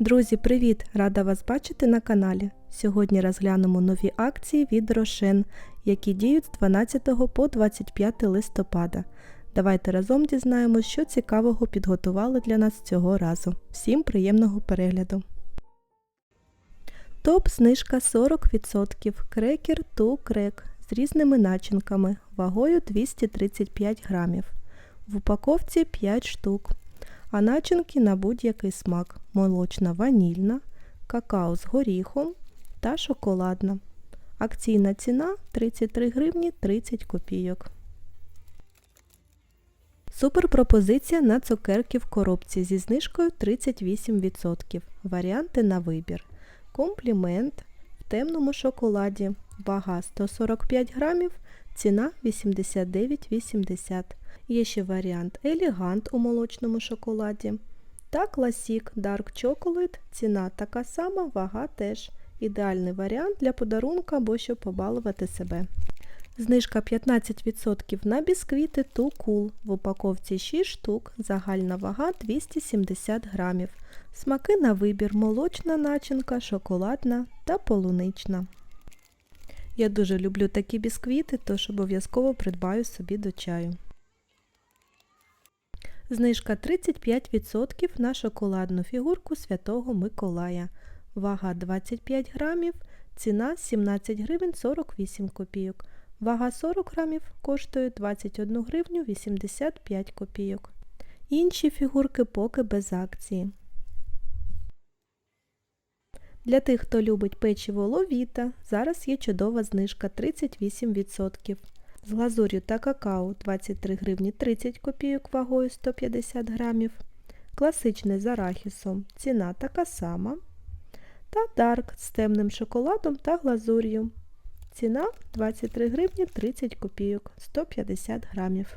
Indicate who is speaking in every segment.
Speaker 1: Друзі, привіт! Рада вас бачити на каналі. Сьогодні розглянемо нові акції від Рошен, які діють з 12 по 25 листопада. Давайте разом дізнаємось, що цікавого підготували для нас цього разу. Всім приємного перегляду! Топ знижка 40%. Крекер ту крек з різними начинками, вагою 235 грамів. В упаковці 5 штук. А начинки на будь-який смак: молочна ванільна, какао з горіхом та шоколадна. Акційна ціна 33 гривні 30 копійок. Суперпропозиція на цукерки в коробці зі знижкою 38%. Варіанти на вибір. Комплімент в темному шоколаді. Вага 145 грамів, ціна 89,80. Є ще варіант Елігант у молочному шоколаді. Та Classic Dark Chocolate. Ціна така сама, вага теж. Ідеальний варіант для подарунка або щоб побалувати себе. Знижка 15% на бісквіти Too Cool. В упаковці 6 штук, загальна вага 270 грамів. Смаки на вибір молочна начинка, шоколадна та полунична. Я дуже люблю такі бісквіти, тож обов'язково придбаю собі до чаю. Знижка 35% на шоколадну фігурку Святого Миколая. Вага 25 грамів, ціна 17 гривень 48 копійок. Вага 40 грамів коштує 21 гривню 85 копійок. Інші фігурки поки без акції. Для тих, хто любить печиво ловіта, зараз є чудова знижка 38%. З глазур'ю та какао 23 гривні 30 копійок вагою 150 грамів. Класичний з арахісом ціна така сама. Та дарк з темним шоколадом та глазур'ю. Ціна 23 гривні 30 копійок 150 грамів.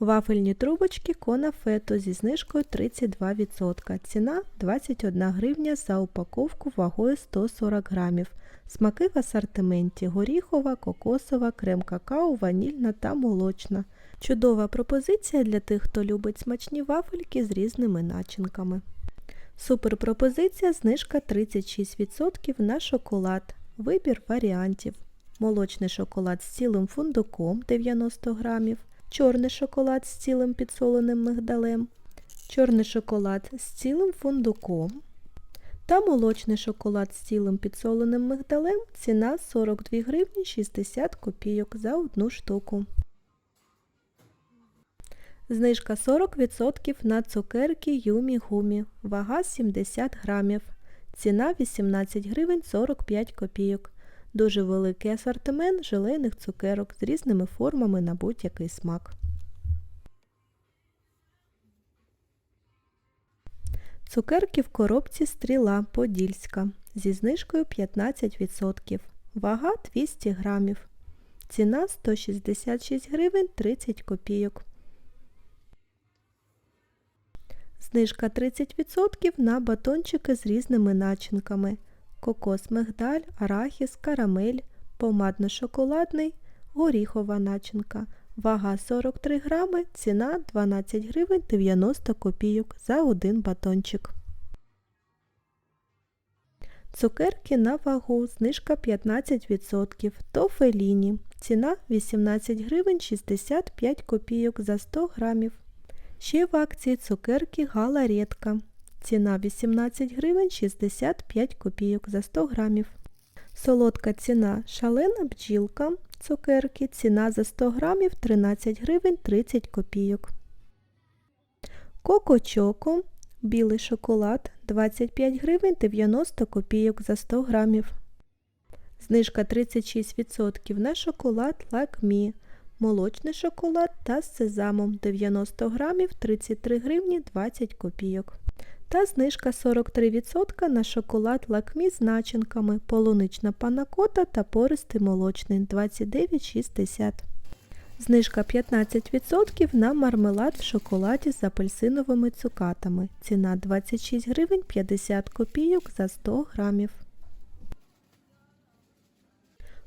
Speaker 1: Вафельні трубочки Конафето зі знижкою 32%. Ціна 21 гривня за упаковку вагою 140 грамів. Смаки в асортименті горіхова, кокосова, крем-какао, ванільна та молочна. Чудова пропозиція для тих, хто любить смачні вафельки з різними начинками. Суперпропозиція знижка 36% на шоколад. Вибір варіантів. Молочний шоколад з цілим фундуком 90 грамів, чорний шоколад з цілим підсоленим мигдалем, чорний шоколад з цілим фундуком та молочний шоколад з цілим підсоленим мигдалем ціна 42 гривні 60 копійок за одну штуку. Знижка 40% на цукерки Юмі Гумі. Вага 70 грамів. Ціна 18 гривень 45 копійок. Дуже великий асортимент желейних цукерок з різними формами на будь-який смак. Цукерки в коробці стріла Подільська зі знижкою 15%. Вага 200 грамів. Ціна 166 гривень 30 копійок. Знижка 30% на батончики з різними начинками. Кокос мигдаль, арахіс, карамель, помадно-шоколадний, горіхова начинка. Вага 43 грами, ціна 12 гривень 90 копійок за один батончик. Цукерки на вагу, знижка 15%, тофеліні. Ціна 18 гривень 65 копійок за 100 грамів. Ще в акції цукерки Гала Редка. Ціна 18 гривень 65 копійок за 100 грамів. Солодка ціна шалена бджілка. Цукерки. Ціна за 100 грамів 13 гривень 30 копійок. Коко Чоко. Білий шоколад 25 гривень 90 копійок за 100 грамів. Знижка 36% на шоколад Лакмі. Молочний шоколад та з сезамом 90 грамів 33 гривні 20 копійок. Та знижка 43% на шоколад лакмі з начинками, полунична панакота та пористий молочний 29,60. Знижка 15% на мармелад в шоколаді з апельсиновими цукатами. Ціна 26 гривень 50 копійок за 100 грамів.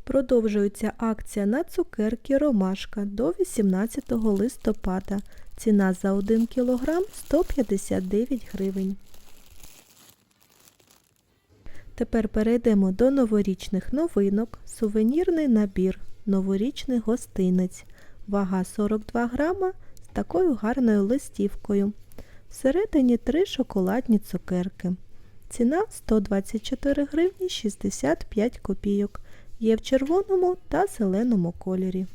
Speaker 1: Продовжується акція на цукерки Ромашка до 18 листопада. Ціна за 1 кг 159 гривень. Тепер перейдемо до новорічних новинок. Сувенірний набір, новорічний гостинець. Вага 42 грама з такою гарною листівкою. Всередині 3 шоколадні цукерки. Ціна 124 гривні 65 копійок. Є в червоному та зеленому кольорі.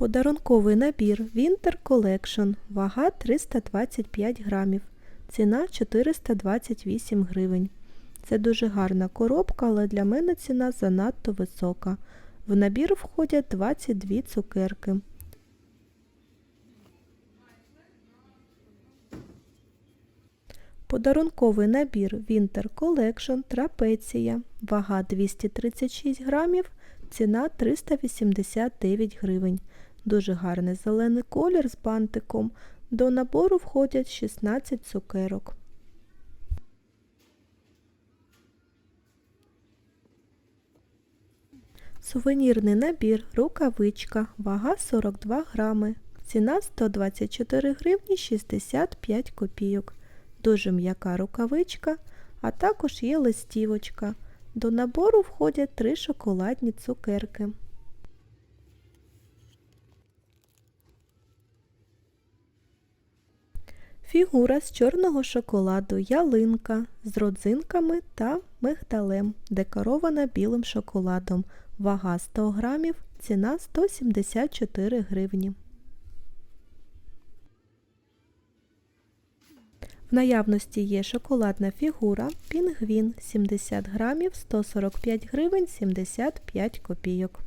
Speaker 1: Подарунковий набір Winter Collection. Вага 325 грамів. Ціна 428 гривень. Це дуже гарна коробка, але для мене ціна занадто висока. В набір входять 22 цукерки. Подарунковий набір Winter Collection Трапеція. Вага 236 грамів. Ціна 389 гривень. Дуже гарний зелений колір з бантиком. До набору входять 16 цукерок. Сувенірний набір рукавичка, вага 42 грами. Ціна 124 гривні 65 копійок. Дуже м'яка рукавичка, а також є листівочка. До набору входять 3 шоколадні цукерки. Фігура з чорного шоколаду ялинка з родзинками та мигдалем, декорована білим шоколадом. Вага 100 грамів, ціна 174 гривні. В наявності є шоколадна фігура Пінгвін 70 грамів 145 гривень 75 копійок.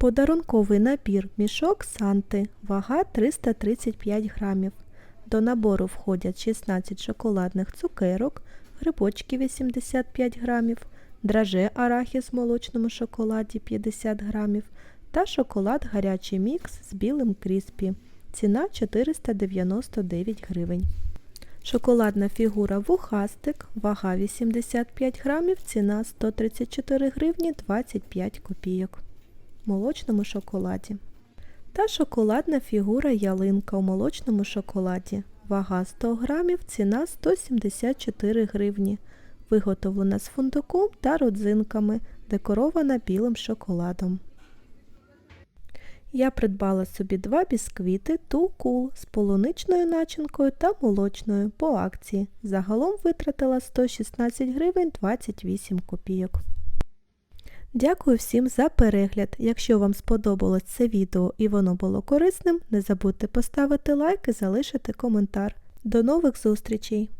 Speaker 1: Подарунковий набір мішок Санти, вага 335 грамів. До набору входять 16 шоколадних цукерок, грибочки 85 грамів, драже арахіс в молочному шоколаді 50 грамів та шоколад гарячий мікс з білим кріспі. Ціна 499 гривень. Шоколадна фігура вухастик, вага 85 грамів, ціна 134 гривні 25 копійок молочному шоколаді. Та шоколадна фігура ялинка у молочному шоколаді. Вага 100 грамів, ціна 174 гривні. Виготовлена з фундуком та родзинками, декорована білим шоколадом. Я придбала собі два бісквіти Too Cool з полуничною начинкою та молочною по акції. Загалом витратила 116 гривень 28 копійок. Дякую всім за перегляд. Якщо вам сподобалось це відео і воно було корисним, не забудьте поставити лайк і залишити коментар. До нових зустрічей!